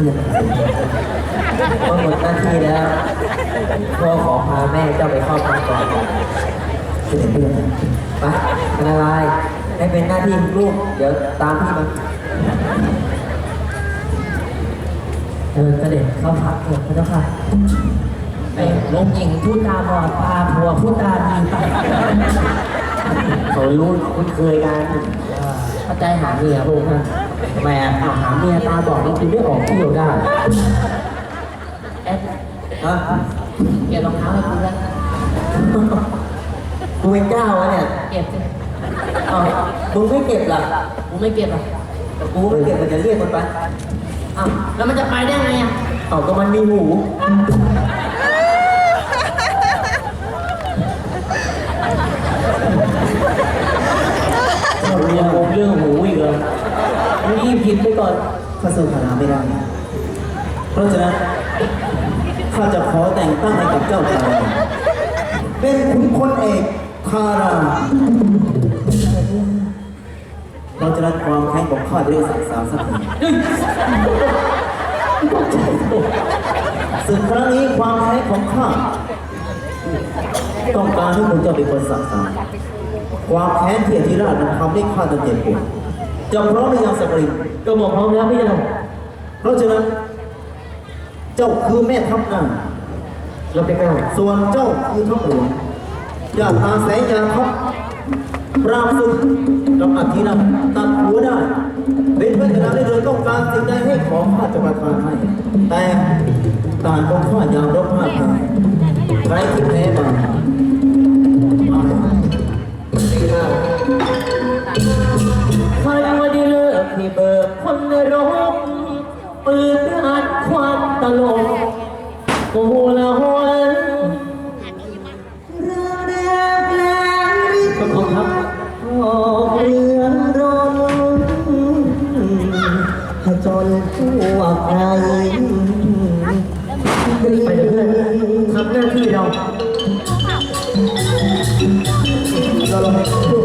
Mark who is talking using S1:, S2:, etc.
S1: ก็หมดหน้าที่แล้วพ่อขอพาแม่เจ้าไปเข้าพักก่อนเสด็จเพื่อนไปเป็นอะไรให้เป็นหน้าที่ลูก เดี๋ยวตามพี่มาเออเสด็จเข้าพักเถอะพระเจ้าค่ะ
S2: ไอ้ลงหญิงพูดตาบอดตาผัวพูดตาดีไป
S1: เขารู้คุ้นเคยกัน
S2: เข้าใจหาเมียพวกนั้น
S1: ทำไมอะ
S2: เอาหาเมียตาบอดนี่คือไม่ออกเที่ยวได้เอ๊ะ
S1: ฮะ
S2: เก็บรองเท้าให้กูแล้ว
S1: กูเป็นเจ้าวะเนี่ย
S2: เก็บสิ
S1: เอ้ามึงไม่เก็บล่ะ
S2: กูไม่เก็บหรอก
S1: แต่กูไม่เก็บมันจะเรียกมันไป
S2: อ้าวแล้วมันจะไปได้ไงอะ
S1: เอาก็มันมีหู
S2: เรื่องผมเรื่องหูอีกเหรอมึงรีบผิดไปก่อน
S3: ข้าสู้ขนาไม่ได้ เพราะฉะนั้นข้าจะขอแต่งตั้งให้กับเจ้าชายเป็นขุนพลเอกคาราเราจะรับความแค้นของข้าด้วยสักสามสักทีศึกครั้งนี้ความแค้นของข้าต้องการให้คุณเจ้าเป็นคนสักสามความแค้นที่อธิราชมันทำให้ข้าต้องเจ็บปวด จะพร้อมหรือยังสักริน
S2: ก็บอกพร้อมแล้วพี่ยัง
S3: เพราะฉะนั้น เจ้าคือแม่ทัพนาง
S2: เราไปกัน
S3: ส่วนเจ้าคือทัพหลวงอย่าตาแสงยาทัพปราบศึกกับอธิราชตัดหัวได้เป็นเพื่อนกันได้เลยต้องการสิ่งใดให้ขอข้าจะประทานให้แต่ต่างของข้ายามรบห้าทางใครที่แพ้ามา ผจญทั่วไกล
S2: ไปเถอะเพื่อนทำหน้าที่เรา
S3: เราลองดู